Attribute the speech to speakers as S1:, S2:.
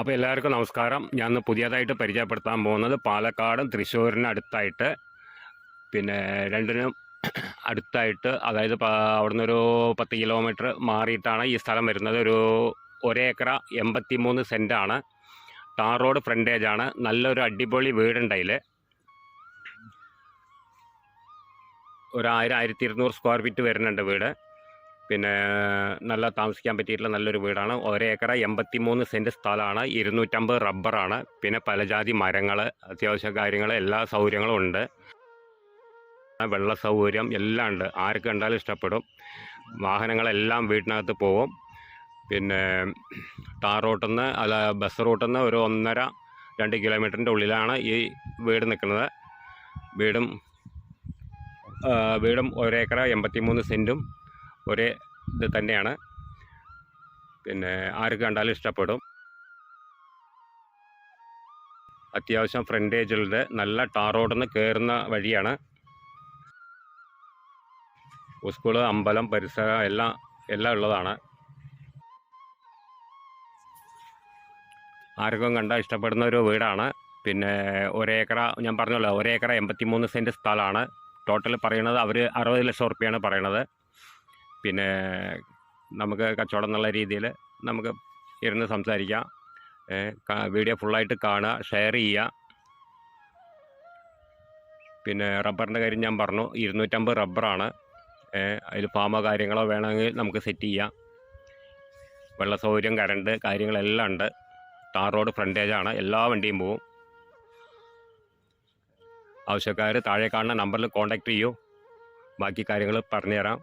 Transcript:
S1: അപ്പോൾ എല്ലാവർക്കും നമസ്കാരം. ഞാൻ പുതിയതായിട്ട് പരിചയപ്പെടുത്താൻ പോകുന്നത് പാലക്കാടും തൃശ്ശൂരിനും അടുത്തായിട്ട് പിന്നെ രണ്ടിനും അടുത്തായിട്ട് അതായത് അവിടുന്ന് ഒരു പത്ത് കിലോമീറ്റർ മാറിയിട്ടാണ് ഈ സ്ഥലം വരുന്നത്. ഒരു ഒരേക്കറ എൺപത്തി മൂന്ന് സെന്റാണ് ടാർ റോഡ് ഫ്രണ്ടേജ് ആണ് നല്ലൊരു അടിപൊളി വീടുണ്ടതിൽ ഒരു ആയിരം ആയിരത്തി ഇരുന്നൂറ് സ്ക്വയർ ഫീറ്റ് വരുന്നുണ്ട് വീട്. പിന്നെ നല്ല താമസിക്കാൻ പറ്റിയിട്ടുള്ള നല്ലൊരു വീടാണ്. ഒരേക്കറ എൺപത്തി മൂന്ന് സെന്റ് സ്ഥലമാണ്. ഇരുന്നൂറ്റമ്പത് റബ്ബറാണ്. പിന്നെ പലജാതി മരങ്ങൾ അത്യാവശ്യ കാര്യങ്ങൾ എല്ലാ സൗകര്യങ്ങളും ഉണ്ട്. വെള്ള സൗകര്യം എല്ലാം ഉണ്ട്. ആർക്ക് കണ്ടാലും ഇഷ്ടപ്പെടും. വാഹനങ്ങളെല്ലാം വീട്ടിനകത്ത് പോകും. പിന്നെ ടാർ റൂട്ടിൽ നിന്ന് അല്ല ബസ് റൂട്ടിൽ നിന്ന് ഒരു ഒന്നര രണ്ട് കിലോമീറ്ററിന്റെ ഉള്ളിലാണ് ഈ വീട് നിൽക്കുന്നത്. വീടും വീടും ഒരേക്കറ എൺപത്തി മൂന്ന് സെന്റും ഒരേ ഇത് തന്നെയാണ്. പിന്നെ ആർക്ക് കണ്ടാലും ഇഷ്ടപ്പെടും. അത്യാവശ്യം ഫ്രണ്ടേജുകളുടെ നല്ല ടാർ റോഡിൽ നിന്ന് കയറുന്ന വഴിയാണ്. സ്കൂൾ അമ്പലം പരിസരം എല്ലാം എല്ലാം ഉള്ളതാണ്. ആർക്കും കണ്ടാൽ ഇഷ്ടപ്പെടുന്ന ഒരു വീടാണ്. പിന്നെ ഒരേക്കർ ഞാൻ പറഞ്ഞല്ലോ ഒരേക്കറ എൺപത്തി മൂന്ന് സെന്റ് സ്ഥലമാണ്. ടോട്ടൽ പറയുന്നത് അവർ അറുപത് ലക്ഷം റുപ്യാണ് പറയണത്. പിന്നെ നമുക്ക് കച്ചവടം എന്നുള്ള രീതിയിൽ നമുക്ക് ഇരുന്ന് സംസാരിക്കാം. വീഡിയോ ഫുള്ളായിട്ട് കാണുക ഷെയർ ചെയ്യുക. പിന്നെ റബ്ബറിന്റെ കാര്യം ഞാൻ പറഞ്ഞു ഇരുന്നൂറ്റമ്പത് റബ്ബറാണ്. അതിൽ ഫാമോ കാര്യങ്ങളോ വേണമെങ്കിൽ നമുക്ക് സെറ്റ് ചെയ്യാം. വെള്ള സൗകര്യം കരണ്ട് കാര്യങ്ങളെല്ലാം ഉണ്ട്. ടാർ റോഡ് ഫ്രണ്ടേജാണ് എല്ലാ വണ്ടിയും പോവും. ആവശ്യക്കാർ താഴെ കാണുന്ന നമ്പറിൽ കോൺടാക്റ്റ് ചെയ്യൂ. ബാക്കി കാര്യങ്ങൾ പറഞ്ഞുതരാം.